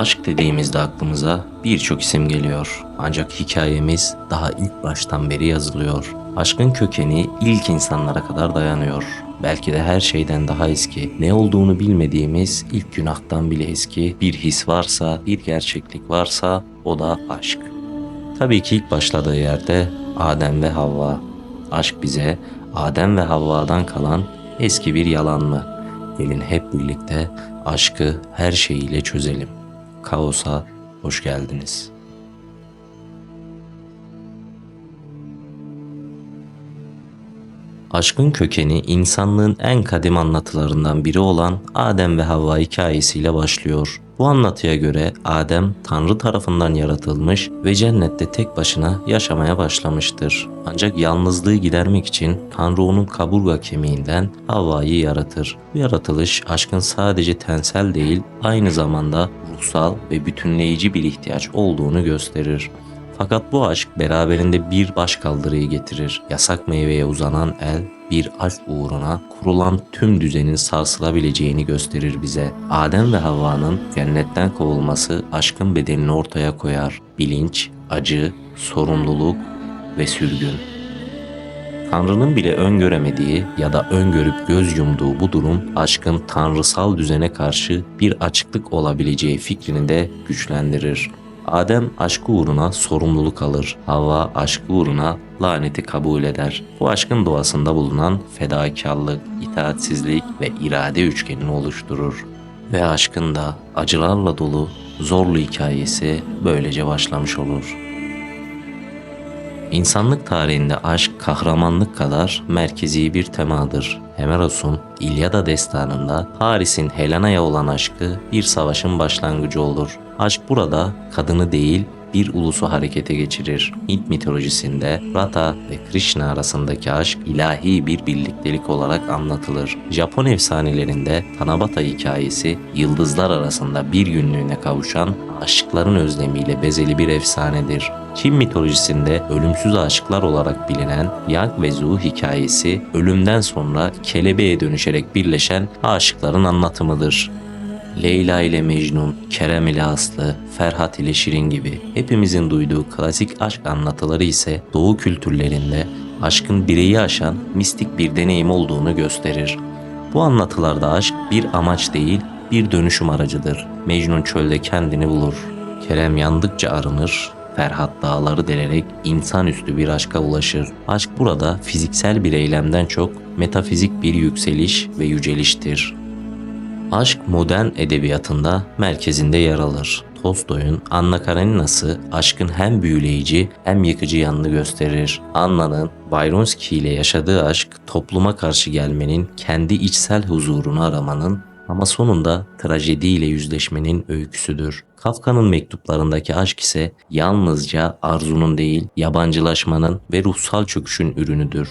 Aşk dediğimizde aklımıza birçok isim geliyor. Ancak hikayemiz daha ilk baştan beri yazılıyor. Aşkın kökeni ilk insanlara kadar dayanıyor. Belki de her şeyden daha eski, ne olduğunu bilmediğimiz ilk günahtan bile eski bir his varsa, bir gerçeklik varsa o da aşk. Tabii ki ilk başladığı yerde Adem ve Havva. Aşk bize Adem ve Havva'dan kalan eski bir yalan mı? Gelin hep birlikte aşkı her şeyiyle çözelim. Kaosa hoş geldiniz. Aşkın kökeni insanlığın en kadim anlatılarından biri olan Adem ve Havva hikayesiyle başlıyor. Bu anlatıya göre Adem Tanrı tarafından yaratılmış ve cennette tek başına yaşamaya başlamıştır. Ancak yalnızlığı gidermek için Tanrı onun kaburga kemiğinden Havva'yı yaratır. Bu yaratılış aşkın sadece tensel değil aynı zamanda ruhsal ve bütünleyici bir ihtiyaç olduğunu gösterir. Fakat bu aşk beraberinde bir baş kaldırıyı getirir. Yasak meyveye uzanan el bir aşk uğruna kurulan tüm düzenin sarsılabileceğini gösterir bize. Adem ve Havva'nın cennetten kovulması aşkın bedelini ortaya koyar. Bilinç, acı, sorumluluk ve sürgün. Tanrı'nın bile öngöremediği ya da öngörüp göz yumduğu bu durum aşkın tanrısal düzene karşı bir açıklık olabileceği fikrini de güçlendirir. Adem aşkı uğruna sorumluluk alır. Havva aşkı uğruna laneti kabul eder. Bu aşkın doğasında bulunan fedakarlık, itaatsizlik ve irade üçgenini oluşturur. Ve aşkın da acılarla dolu zorlu hikayesi böylece başlamış olur. İnsanlık tarihinde aşk kahramanlık kadar merkezi bir temadır. Hemeros'un İlyada destanında Paris'in Helena'ya olan aşkı bir savaşın başlangıcı olur. Aşk burada kadını değil bir ulusu harekete geçirir. Hint mitolojisinde Rata ve Krishna arasındaki aşk ilahi bir birliktelik olarak anlatılır. Japon efsanelerinde Tanabata hikayesi yıldızlar arasında bir günlüğüne kavuşan aşıkların özlemiyle bezeli bir efsanedir. Çin mitolojisinde ölümsüz aşıklar olarak bilinen Yang ve Zhu hikayesi ölümden sonra kelebeğe dönüşerek birleşen aşıkların anlatımıdır. Leyla ile Mecnun, Kerem ile Aslı, Ferhat ile Şirin gibi hepimizin duyduğu klasik aşk anlatıları ise Doğu kültürlerinde aşkın bireyi aşan mistik bir deneyim olduğunu gösterir. Bu anlatılarda aşk bir amaç değil, bir dönüşüm aracıdır. Mecnun çölde kendini bulur. Kerem yandıkça arınır, Ferhat dağları delerek insanüstü bir aşka ulaşır. Aşk burada fiziksel bir eylemden çok metafizik bir yükseliş ve yüceliştir. Aşk modern edebiyatında merkezinde yer alır. Tolstoy'un Anna Karenina'sı aşkın hem büyüleyici hem yıkıcı yanını gösterir. Anna'nın Byronski ile yaşadığı aşk topluma karşı gelmenin, kendi içsel huzurunu aramanın ama sonunda trajediyle yüzleşmenin öyküsüdür. Kafka'nın mektuplarındaki aşk ise yalnızca arzunun değil, yabancılaşmanın ve ruhsal çöküşün ürünüdür.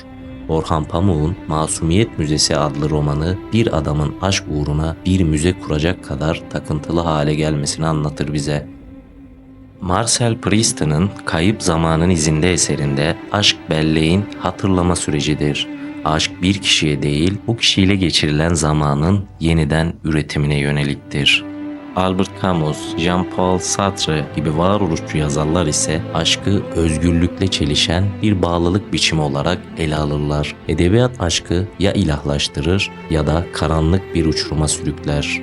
Orhan Pamuk'un Masumiyet Müzesi adlı romanı bir adamın aşk uğruna bir müze kuracak kadar takıntılı hale gelmesini anlatır bize. Marcel Proust'un Kayıp Zamanın İzinde eserinde aşk belleğin hatırlama sürecidir. Aşk bir kişiye değil, bu kişiyle geçirilen zamanın yeniden üretimine yöneliktir. Albert Camus, Jean-Paul Sartre gibi varoluşçu yazarlar ise aşkı özgürlükle çelişen bir bağlılık biçimi olarak ele alırlar. Edebiyat aşkı ya ilahlaştırır ya da karanlık bir uçuruma sürükler.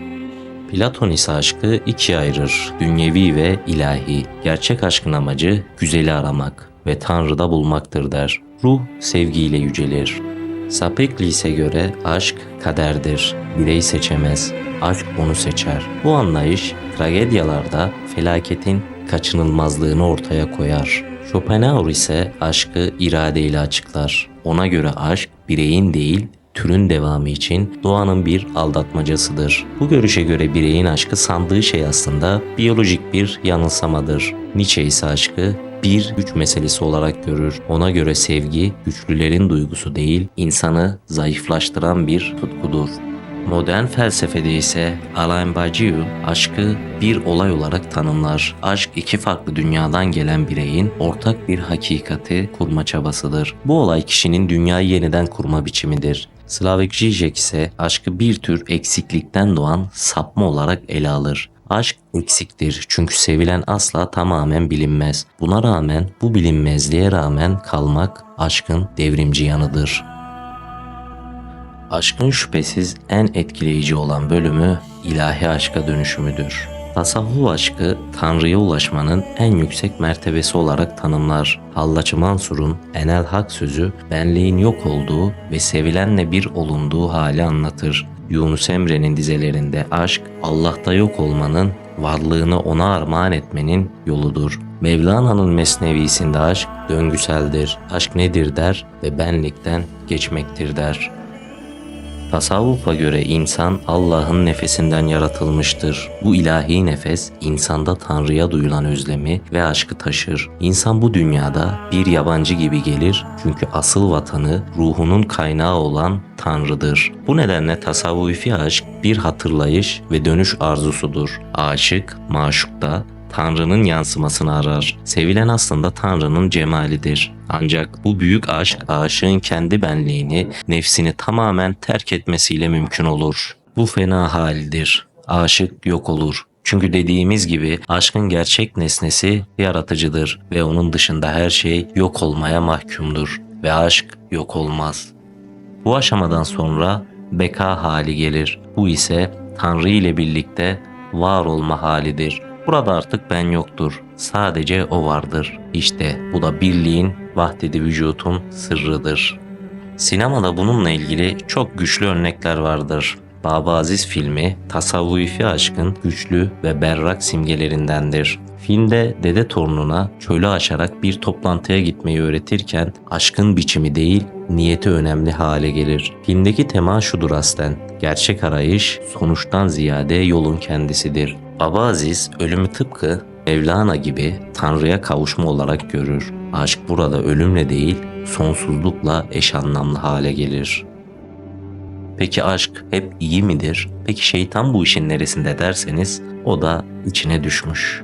Platon ise aşkı ikiye ayırır. Dünyevi ve ilahi. Gerçek aşkın amacı güzeli aramak ve Tanrı'da bulmaktır der. Ruh sevgiyle yücelir. Sapeklis'e göre aşk kaderdir. Birey seçemez. Aşk onu seçer. Bu anlayış tragedyalarda felaketin kaçınılmazlığını ortaya koyar. Schopenhauer ise aşkı iradeyle açıklar. Ona göre aşk bireyin değil türün devamı için doğanın bir aldatmacasıdır. Bu görüşe göre bireyin aşkı sandığı şey aslında biyolojik bir yanılsamadır. Nietzsche ise aşkı bir güç meselesi olarak görür. Ona göre sevgi güçlülerin duygusu değil, insanı zayıflaştıran bir tutkudur. Modern felsefede ise Alain Badiou aşkı bir olay olarak tanımlar. Aşk iki farklı dünyadan gelen bireyin ortak bir hakikati kurma çabasıdır. Bu olay kişinin dünyayı yeniden kurma biçimidir. Slavik Žižek ise aşkı bir tür eksiklikten doğan sapma olarak ele alır. Aşk eksiktir çünkü sevilen asla tamamen bilinmez. Buna rağmen bu bilinmezliğe rağmen kalmak aşkın devrimci yanıdır. Aşkın şüphesiz en etkileyici olan bölümü ilahi aşka dönüşümüdür. Tasavvuf aşkı Tanrı'ya ulaşmanın en yüksek mertebesi olarak tanımlar. Hallaç Mansur'un Enel Hak sözü benliğin yok olduğu ve sevilenle bir olunduğu hali anlatır. Yunus Emre'nin dizelerinde aşk Allah'ta yok olmanın, varlığını ona armağan etmenin yoludur. Mevlana'nın Mesnevisinde aşk döngüseldir. Aşk nedir der ve benlikten geçmektir der. Tasavvufa göre insan Allah'ın nefesinden yaratılmıştır. Bu ilahi nefes insanda Tanrı'ya duyulan özlemi ve aşkı taşır. İnsan bu dünyada bir yabancı gibi gelir çünkü asıl vatanı ruhunun kaynağı olan Tanrı'dır. Bu nedenle tasavvufi aşk bir hatırlayış ve dönüş arzusudur. Aşık, maşukta Tanrı'nın yansımasını arar. Sevilen aslında Tanrı'nın cemalidir. Ancak bu büyük aşk aşığın kendi benliğini, nefsini tamamen terk etmesiyle mümkün olur. Bu fena halidir. Aşık yok olur. Çünkü dediğimiz gibi aşkın gerçek nesnesi yaratıcıdır ve onun dışında her şey yok olmaya mahkumdur ve aşk yok olmaz. Bu aşamadan sonra beka hali gelir. Bu ise Tanrı ile birlikte var olma halidir. Burada artık ben yoktur. Sadece o vardır. İşte bu da birliğin vahdedi vücutun sırrıdır. Sinemada bununla ilgili çok güçlü örnekler vardır. Baba Aziz filmi tasavvufi aşkın güçlü ve berrak simgelerindendir. Filmde dede torununa çölü aşarak bir toplantıya gitmeyi öğretirken aşkın biçimi değil niyeti önemli hale gelir. Filmdeki tema şudur aslen. Gerçek arayış sonuçtan ziyade yolun kendisidir. Baba Aziz ölümü tıpkı Mevlana gibi Tanrı'ya kavuşma olarak görür. Aşk burada ölümle değil sonsuzlukla eş anlamlı hale gelir. Peki aşk hep iyi midir? Peki şeytan bu işin neresinde derseniz o da içine düşmüş.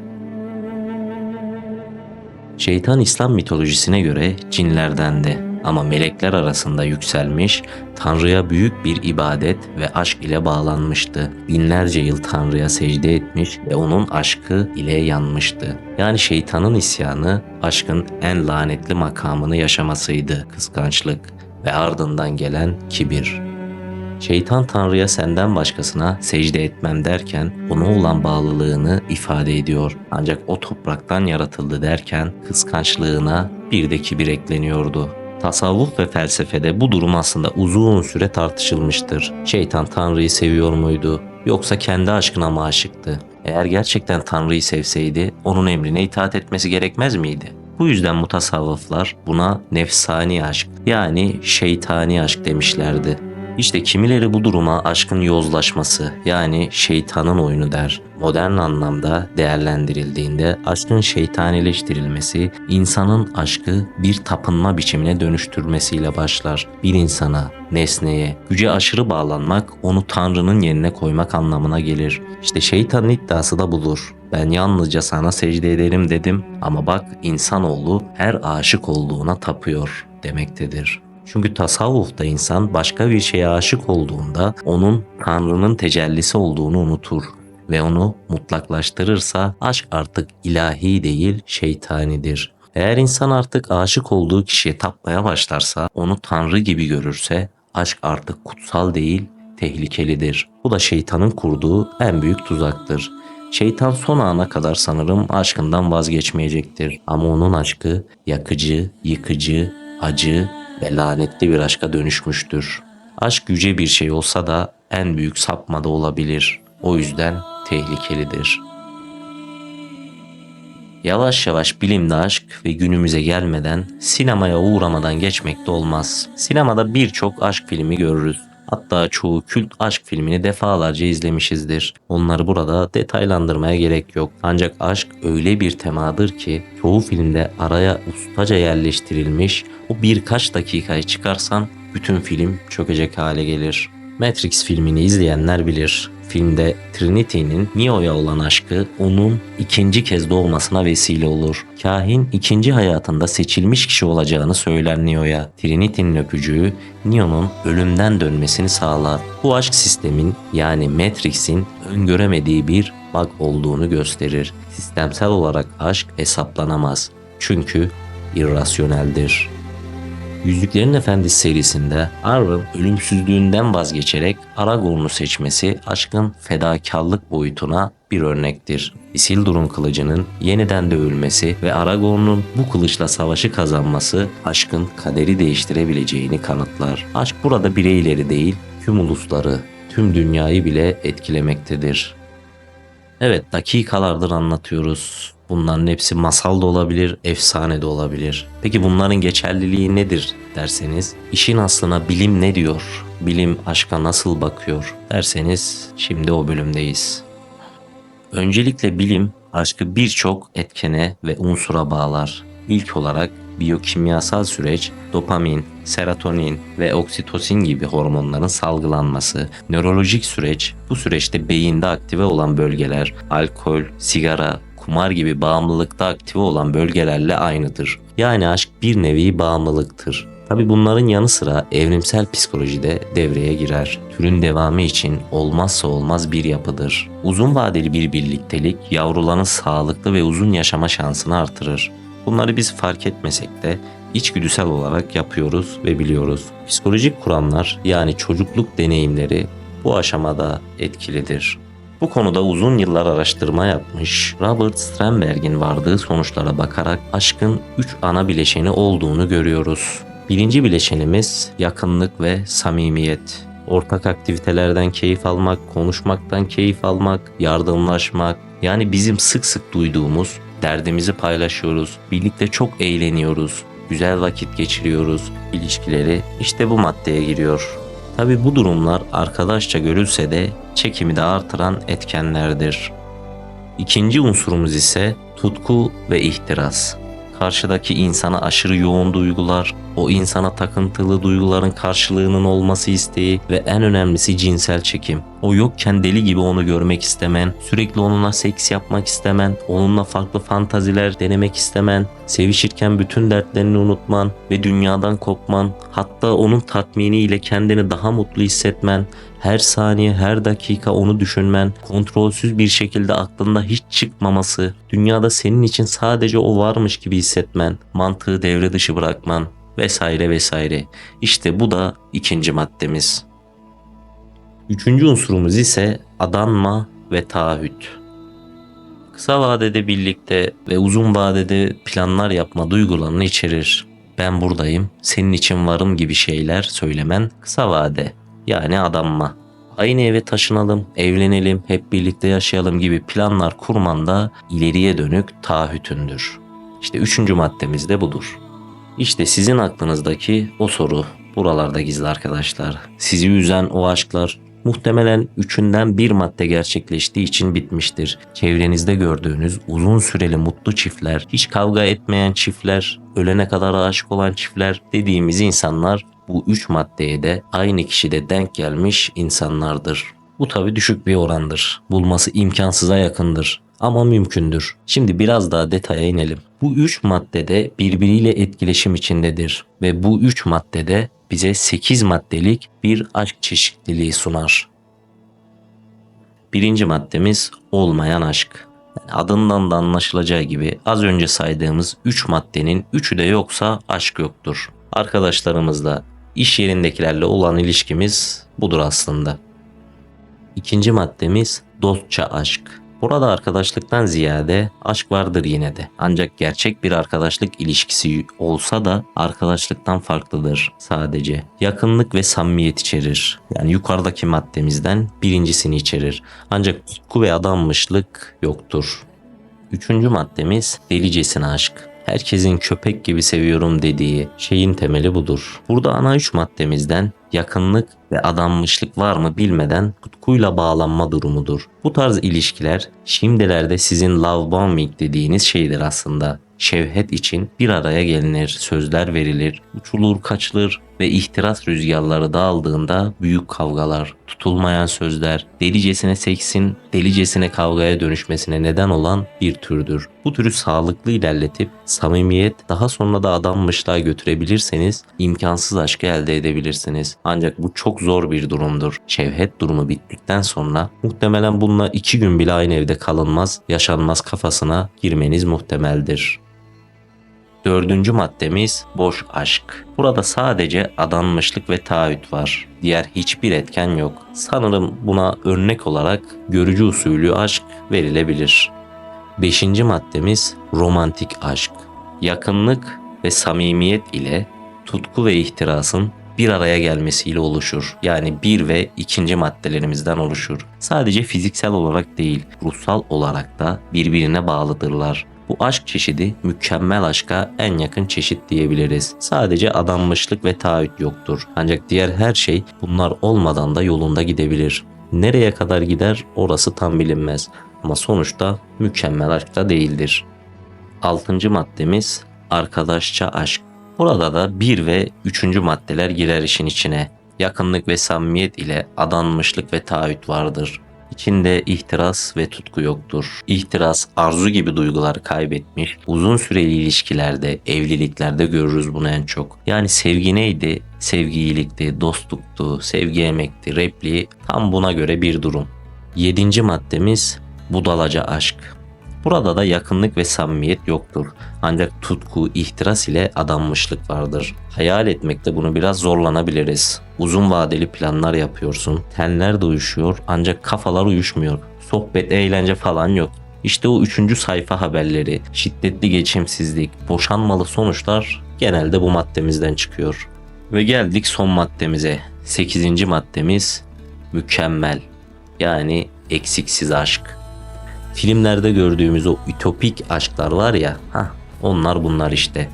Şeytan İslam mitolojisine göre cinlerdendi ama melekler arasında yükselmiş, Tanrı'ya büyük bir ibadet ve aşk ile bağlanmıştı. Binlerce yıl Tanrı'ya secde etmiş ve onun aşkı ile yanmıştı. Yani şeytanın isyanı aşkın en lanetli makamını yaşamasıydı, kıskançlık ve ardından gelen kibir. Şeytan Tanrı'ya senden başkasına secde etmem derken ona olan bağlılığını ifade ediyor. Ancak o topraktan yaratıldı derken kıskançlığına bir de kibir ekleniyordu. Tasavvuf ve felsefede bu durum aslında uzun süre tartışılmıştır. Şeytan Tanrı'yı seviyor muydu? Yoksa kendi aşkına mı aşıktı? Eğer gerçekten Tanrı'yı sevseydi onun emrine itaat etmesi gerekmez miydi? Bu yüzden mutasavvıflar buna nefsani aşk yani şeytani aşk demişlerdi. İşte kimileri bu duruma aşkın yozlaşması yani şeytanın oyunu der. Modern anlamda değerlendirildiğinde aşkın şeytanileştirilmesi insanın aşkı bir tapınma biçimine dönüştürmesiyle başlar. Bir insana, nesneye, güce aşırı bağlanmak onu Tanrı'nın yerine koymak anlamına gelir. İşte şeytanın iddiası da budur. Ben yalnızca sana secde ederim dedim ama bak insanoğlu her aşık olduğuna tapıyor demektedir. Çünkü tasavvufta insan başka bir şeye aşık olduğunda onun Tanrı'nın tecellisi olduğunu unutur ve onu mutlaklaştırırsa aşk artık ilahi değil şeytanidir. Eğer insan artık aşık olduğu kişiye tapmaya başlarsa, onu Tanrı gibi görürse aşk artık kutsal değil tehlikelidir. Bu da şeytanın kurduğu en büyük tuzaktır. Şeytan son ana kadar sanırım aşkından vazgeçmeyecektir. Ama onun aşkı yakıcı, yıkıcı, acı ve lanetli bir aşka dönüşmüştür. Aşk yüce bir şey olsa da en büyük sapma da olabilir. O yüzden tehlikelidir. Yavaş yavaş bilimde aşk ve günümüze gelmeden sinemaya uğramadan geçmek de olmaz. Sinemada birçok aşk filmi görürüz. Hatta çoğu kült aşk filmini defalarca izlemişizdir. Onları burada detaylandırmaya gerek yok. Ancak aşk öyle bir temadır ki çoğu filmde araya ustaca yerleştirilmiş o birkaç dakikayı çıkarsan bütün film çökecek hale gelir. Matrix filmini izleyenler bilir. Filmde Trinity'nin Neo'ya olan aşkı onun ikinci kez doğmasına vesile olur. Kahin ikinci hayatında seçilmiş kişi olacağını söyler Neo'ya. Trinity'nin öpücüğü Neo'nun ölümden dönmesini sağlar. Bu aşk sistemin yani Matrix'in öngöremediği bir bug olduğunu gösterir. Sistemsel olarak aşk hesaplanamaz. Çünkü irrasyoneldir. Yüzüklerin Efendisi serisinde Arwen ölümsüzlüğünden vazgeçerek Aragorn'u seçmesi aşkın fedakarlık boyutuna bir örnektir. Isildur'un kılıcının yeniden dövülmesi ve Aragorn'un bu kılıçla savaşı kazanması aşkın kaderi değiştirebileceğini kanıtlar. Aşk burada bireyleri değil, tüm ulusları, tüm dünyayı bile etkilemektedir. Evet dakikalardır anlatıyoruz. Bunların hepsi masal da olabilir, efsane de olabilir. Peki bunların geçerliliği nedir derseniz, işin aslına bilim ne diyor? Bilim aşka nasıl bakıyor derseniz şimdi o bölümdeyiz. Öncelikle bilim aşkı birçok etkene ve unsura bağlar. İlk olarak biyokimyasal süreç dopamin, serotonin ve oksitosin gibi hormonların salgılanması, nörolojik süreç bu süreçte beyinde aktive olan bölgeler, alkol, sigara, kumar gibi bağımlılıkta aktive olan bölgelerle aynıdır. Yani aşk bir nevi bağımlılıktır. Tabi bunların yanı sıra evrimsel psikolojide devreye girer. Türün devamı için olmazsa olmaz bir yapıdır. Uzun vadeli bir birliktelik yavruların sağlıklı ve uzun yaşama şansını artırır. Bunları biz fark etmesek de içgüdüsel olarak yapıyoruz ve biliyoruz. Psikolojik kuramlar yani çocukluk deneyimleri bu aşamada etkilidir. Bu konuda uzun yıllar araştırma yapmış Robert Sternberg'in vardığı sonuçlara bakarak aşkın 3 ana bileşeni olduğunu görüyoruz. Birinci bileşenimiz yakınlık ve samimiyet. Ortak aktivitelerden keyif almak, konuşmaktan keyif almak, yardımlaşmak, yani bizim sık sık duyduğumuz derdimizi paylaşıyoruz, birlikte çok eğleniyoruz, güzel vakit geçiriyoruz, ilişkileri işte bu maddeye giriyor. Tabi bu durumlar arkadaşça görülse de çekimi de artıran etkenlerdir. İkinci unsurumuz ise tutku ve ihtiras. Karşıdaki insana aşırı yoğun duygular, o insana takıntılı duyguların karşılığının olması isteği ve en önemlisi cinsel çekim. O yokken deli gibi onu görmek istemen, sürekli onunla seks yapmak istemen, onunla farklı fantaziler denemek istemen, sevişirken bütün dertlerini unutman ve dünyadan kopman, hatta onun tatminiyle kendini daha mutlu hissetmen, her saniye, her dakika onu düşünmen, kontrolsüz bir şekilde aklında hiç çıkmaması, dünyada senin için sadece o varmış gibi hissetmen, mantığı devre dışı bırakman vesaire vesaire. İşte bu da ikinci maddemiz. Üçüncü unsurumuz ise adanma ve taahhüt. Kısa vadede birlikte ve uzun vadede planlar yapma duygularını içerir. Ben buradayım, senin için varım gibi şeyler söylemen kısa vade yani adanma. Aynı eve taşınalım, evlenelim, hep birlikte yaşayalım gibi planlar kurman da ileriye dönük taahhütündür. İşte üçüncü maddemiz de budur. İşte sizin aklınızdaki o soru buralarda gizli arkadaşlar. Sizi üzen o aşklar muhtemelen üçünden bir madde gerçekleştiği için bitmiştir. Çevrenizde gördüğünüz uzun süreli mutlu çiftler, hiç kavga etmeyen çiftler, ölene kadar aşık olan çiftler dediğimiz insanlar bu üç maddeye de aynı kişide denk gelmiş insanlardır. Bu tabi düşük bir orandır. Bulması imkansıza yakındır ama mümkündür. Şimdi biraz daha detaya inelim. Bu üç maddede birbiriyle etkileşim içindedir ve bu üç maddede bize 8 maddelik bir aşk çeşitliliği sunar. Birinci maddemiz olmayan aşk. Yani adından da anlaşılacağı gibi az önce saydığımız 3 maddenin 3'ü de yoksa aşk yoktur. Arkadaşlarımızla, iş yerindekilerle olan ilişkimiz budur aslında. İkinci maddemiz dostça aşk. Burada arkadaşlıktan ziyade aşk vardır yine de. Ancak gerçek bir arkadaşlık ilişkisi olsa da arkadaşlıktan farklıdır sadece. Yakınlık ve samimiyet içerir. Yani yukarıdaki maddemizden birincisini içerir. Ancak tutku ve adanmışlık yoktur. Üçüncü maddemiz delicesine aşk. Herkesin köpek gibi seviyorum dediği şeyin temeli budur. Burada ana üç maddemizden yakınlık ve adanmışlık var mı bilmeden tutkuyla bağlanma durumudur. Bu tarz ilişkiler şimdilerde sizin love bombing dediğiniz şeydir aslında. şevhet için bir araya gelinir, sözler verilir, uçulur kaçılır ve ihtiras rüzgarları dağıldığında büyük kavgalar, tutulmayan sözler, delicesine seksin, delicesine kavgaya dönüşmesine neden olan bir türdür. Bu türü sağlıklı ilerletip samimiyet daha sonra da adanmışlığa götürebilirseniz imkansız aşkı elde edebilirsiniz. Ancak bu çok zor bir durumdur. Şevhet durumu bittikten sonra muhtemelen bununla iki gün bile aynı evde kalınmaz, yaşanmaz kafasına girmeniz muhtemeldir. Dördüncü maddemiz boş aşk. Burada sadece adanmışlık ve taahhüt var. Diğer hiçbir etken yok. Sanırım buna örnek olarak görücü usulü aşk verilebilir. Beşinci maddemiz romantik aşk. Yakınlık ve samimiyet ile tutku ve ihtirasın bir araya gelmesiyle oluşur. Yani bir ve ikinci maddelerimizden oluşur. Sadece fiziksel olarak değil, ruhsal olarak da birbirine bağlıdırlar. Bu aşk çeşidi mükemmel aşka en yakın çeşit diyebiliriz. Sadece adanmışlık ve taahhüt yoktur. Ancak diğer her şey bunlar olmadan da yolunda gidebilir. Nereye kadar gider orası tam bilinmez. Ama sonuçta mükemmel aşk da değildir. Altıncı maddemiz arkadaşça aşk. Burada da bir ve üçüncü maddeler girer işin içine. Yakınlık ve samimiyet ile adanmışlık ve taahhüt vardır. İçinde ihtiras ve tutku yoktur. İhtiras, arzu gibi duyguları kaybetmiş, uzun süreli ilişkilerde, evliliklerde görürüz bunu en çok. Yani sevgi neydi? Sevgi iyilikti, dostluktu, sevgi emekti, repliği tam buna göre bir durum. Yedinci maddemiz budalaca aşk. Burada da yakınlık ve samimiyet yoktur. Ancak tutku, ihtiras ile adanmışlık vardır. Hayal etmekte bunu biraz zorlanabiliriz. Uzun vadeli planlar yapıyorsun. Tenler de uyuşuyor ancak kafalar uyuşmuyor. Sohbet, eğlence falan yok. İşte o üçüncü sayfa haberleri, şiddetli geçimsizlik, boşanmalı sonuçlar genelde bu maddemizden çıkıyor. Ve geldik son maddemize. Sekizinci maddemiz mükemmel. Yani eksiksiz aşk filmlerde gördüğümüz o ütopik aşklar var ya, ha onlar bunlar işte.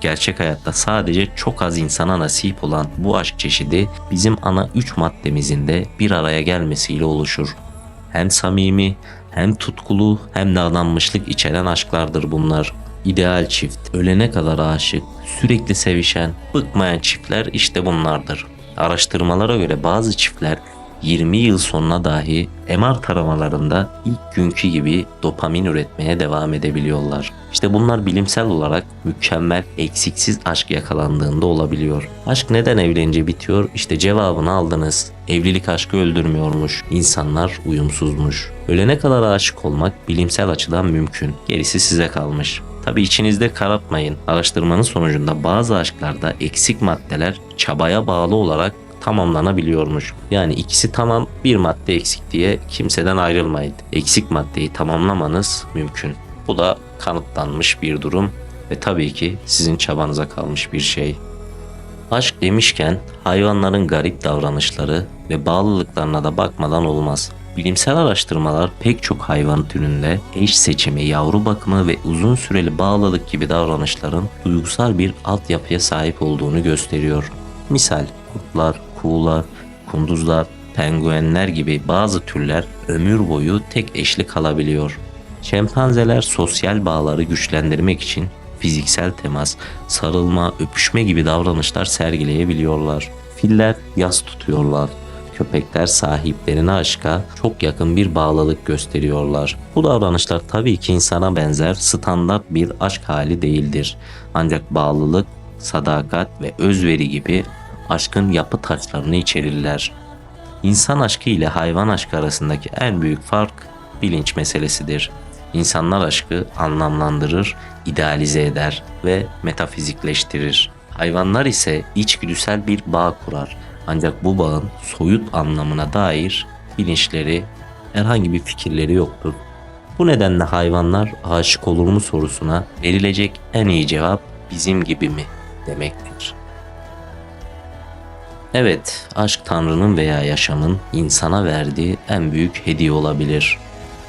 Gerçek hayatta sadece çok az insana nasip olan bu aşk çeşidi bizim ana üç maddemizin de bir araya gelmesiyle oluşur. Hem samimi, hem tutkulu, hem de adanmışlık içeren aşklardır bunlar. İdeal çift, ölene kadar aşık, sürekli sevişen, bıkmayan çiftler işte bunlardır. Araştırmalara göre bazı çiftler 20 yıl sonra dahi MR taramalarında ilk günkü gibi dopamin üretmeye devam edebiliyorlar. İşte bunlar bilimsel olarak mükemmel, eksiksiz aşk yakalandığında olabiliyor. Aşk neden evlenince bitiyor? İşte cevabını aldınız. Evlilik aşkı öldürmüyormuş. İnsanlar uyumsuzmuş. Ölene kadar aşık olmak bilimsel açıdan mümkün. Gerisi size kalmış. Tabi içinizde karartmayın. Araştırmanın sonucunda bazı aşklarda eksik maddeler çabaya bağlı olarak tamamlanabiliyormuş. Yani ikisi tamam bir madde eksik diye kimseden ayrılmayın. Eksik maddeyi tamamlamanız mümkün. Bu da kanıtlanmış bir durum ve tabii ki sizin çabanıza kalmış bir şey. Aşk demişken hayvanların garip davranışları ve bağlılıklarına da bakmadan olmaz. Bilimsel araştırmalar pek çok hayvan türünde eş seçimi, yavru bakımı ve uzun süreli bağlılık gibi davranışların duygusal bir altyapıya sahip olduğunu gösteriyor. Misal kurtlar, kuğular, kunduzlar, penguenler gibi bazı türler ömür boyu tek eşli kalabiliyor. Şempanzeler sosyal bağları güçlendirmek için fiziksel temas, sarılma, öpüşme gibi davranışlar sergileyebiliyorlar. Filler yas tutuyorlar. Köpekler sahiplerine aşka çok yakın bir bağlılık gösteriyorlar. Bu davranışlar tabii ki insana benzer standart bir aşk hali değildir. Ancak bağlılık, sadakat ve özveri gibi aşkın yapı taşlarını içerirler. İnsan aşkı ile hayvan aşkı arasındaki en büyük fark bilinç meselesidir. İnsanlar aşkı anlamlandırır, idealize eder ve metafizikleştirir. Hayvanlar ise içgüdüsel bir bağ kurar. Ancak bu bağın soyut anlamına dair bilinçleri, herhangi bir fikirleri yoktur. Bu nedenle hayvanlar aşık olur mu sorusuna verilecek en iyi cevap bizim gibi mi demektir. Evet, aşk Tanrı'nın veya yaşamın insana verdiği en büyük hediye olabilir.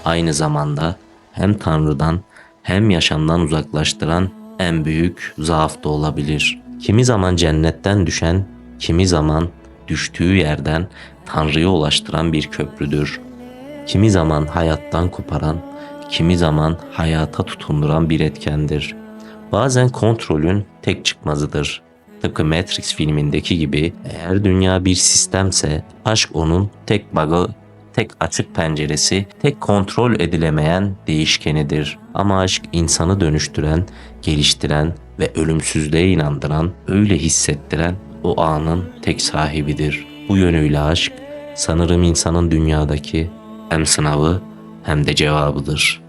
Aynı zamanda hem Tanrı'dan hem yaşamdan uzaklaştıran en büyük zaaf da olabilir. Kimi zaman cennetten düşen, kimi zaman düştüğü yerden Tanrı'ya ulaştıran bir köprüdür. Kimi zaman hayattan koparan, kimi zaman hayata tutunduran bir etkendir. bazen kontrolün tek çıkmazıdır. Tıpkı Matrix filmindeki gibi eğer dünya bir sistemse aşk onun tek bug'ı, tek açık penceresi, tek kontrol edilemeyen değişkenidir. Ama aşk insanı dönüştüren, geliştiren ve ölümsüzlüğe inandıran, öyle hissettiren o anın tek sahibidir. Bu yönüyle aşk sanırım insanın dünyadaki hem sınavı hem de cevabıdır.